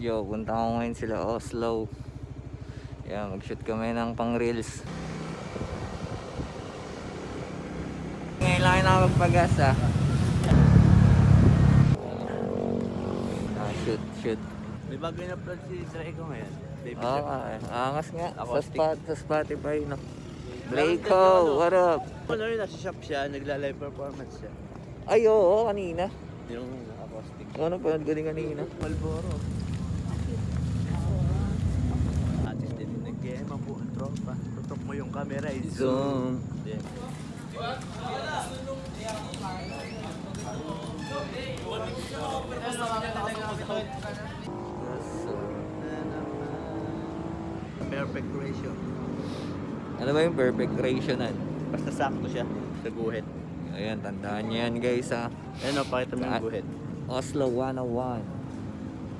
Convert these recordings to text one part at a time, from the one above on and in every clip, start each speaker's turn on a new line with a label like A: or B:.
A: Yo, punta ko ngayon sila Oslo. Yan, mag-shoot kami ng pang reels. Ngayon lang na magpagas ah. Ah, shoot, shoot.
B: May bago yung upload si Sir Eko ngayon. Baby
A: Oo, ah, angas nga. Sa, spot, sa Spotify, no. Draco, what up?
B: Ano yun, nasa shop siya, nagla-live performance siya.
A: Ay, oo, kanina.
B: Yung acoustic.
A: Ano pa, galing kanina.
B: Malboro. Atis din yung nag-game ang buong tropa. Yung camera, i-zoom.
A: Zoom.
B: Then, Perfect ratio.
A: Ano ba yung perfect ratio nan?
B: Basta sakto siya sa guhit.
A: Ayan, tandaan nyo yan guys ha.
B: Ayun o, pakita mo yung guhit.
A: Oslo 101.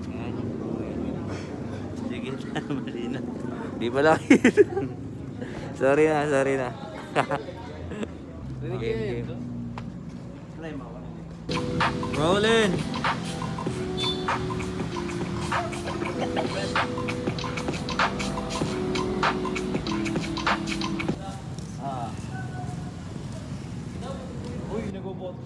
A: Ayan yung buhay.
B: Sige na, mali na.
A: Di ba lang? sorry na, sorry na. game, game.
B: Play mo.
A: Rollin!
B: Ah. Uy, nag-bot.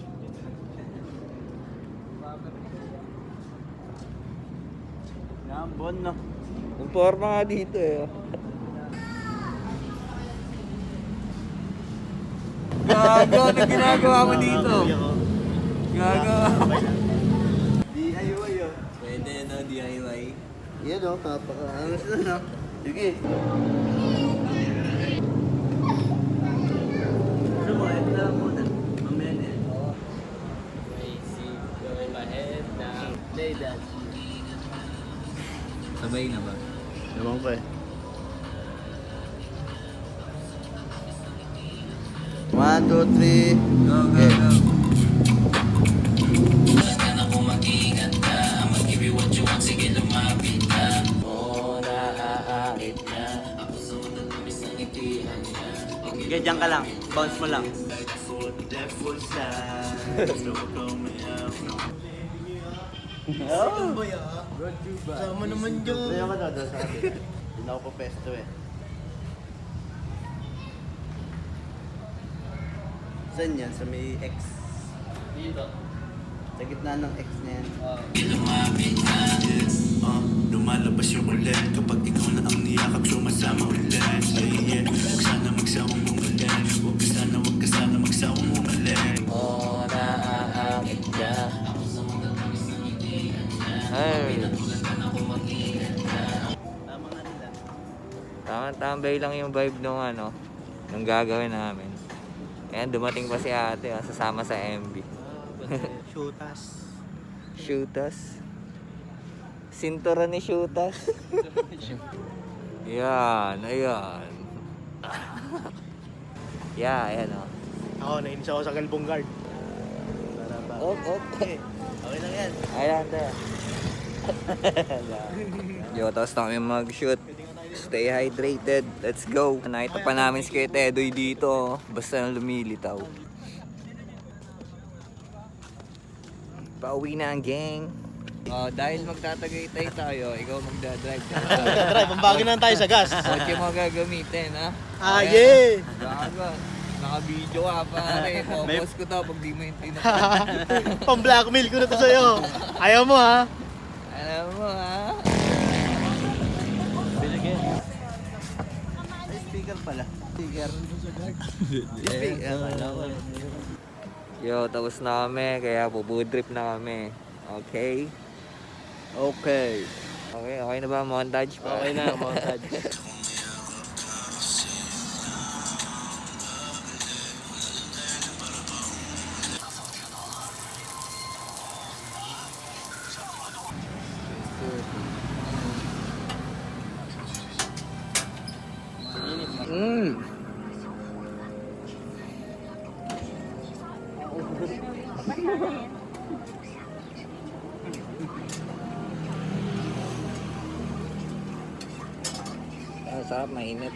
B: Nambon, no?
A: Ang forma nga dito eh. Gago, ano ginagawa mo dito? Gago.
B: DIY, oh.
A: Pwede no, DIY.
B: Yan, oh, kapaka-angas na, no? Sige. Ano.
A: Sabay na ba?
B: Naman ko eh. One, two, three.
A: Go, go, go.
B: Okay, dyan ka lang. Bounce mo lang. Oh! Sama naman dyan. Ayaw ka na sa akin. Hindi na ako pa pesto eh. Saan yan? Sa may X.
C: Dito.
B: Sa gitna ng X na yan.
D: Uh, lumalabas yung ulit Kapag ikaw na ang niyakap Sumasama ulit Yeah, yeah Huwag sana magsawang umalit Huwag ka sana, huwag ka sana magsawang umalit
A: Oh, naaakit ka. Ay,
B: Tama nga nila.
A: tamang tambay lang yung vibe nung ano, nung gagawin namin. Ayan, dumating pa si ate, ah, sasama sa MB.
B: Shooters.
A: Shooters. Sintura ni Shooters. yan, ayan. yeah, ayan o.
B: Ako, nainis ako sa Galbong Guard. Para ba?
A: Oh, oh.
B: Okay. Okay lang yan.
A: Ayan, ate. Yo, tapos na kami mag-shoot. Stay hydrated. Let's go. Nakita pa namin si Kuya Tedoy dito. Basta na lumilitaw. Pauwi na ang gang. Oh, dahil magtatagaytay tayo, ikaw magdadrive.
B: Drive, pambagin na tayo sa gas.
A: Kotse mo gagamitin, ha?
B: Ah,
A: Ayan.
B: yeah!
A: Gago. Naka-video ka, pare. Focus ko to pag di mo yung tinapos.
B: Pang-blackmail ko na to sa'yo. Ayaw mo ha?
A: Alam mo, ha?
B: Pala.
A: Yo, tapos na kami, kaya bubu trip na kami. Okay?
B: Okay.
A: Okay, okay na ba montage pa?
B: Okay na, montage.
A: อืมสำหรับใหม่เนี่ย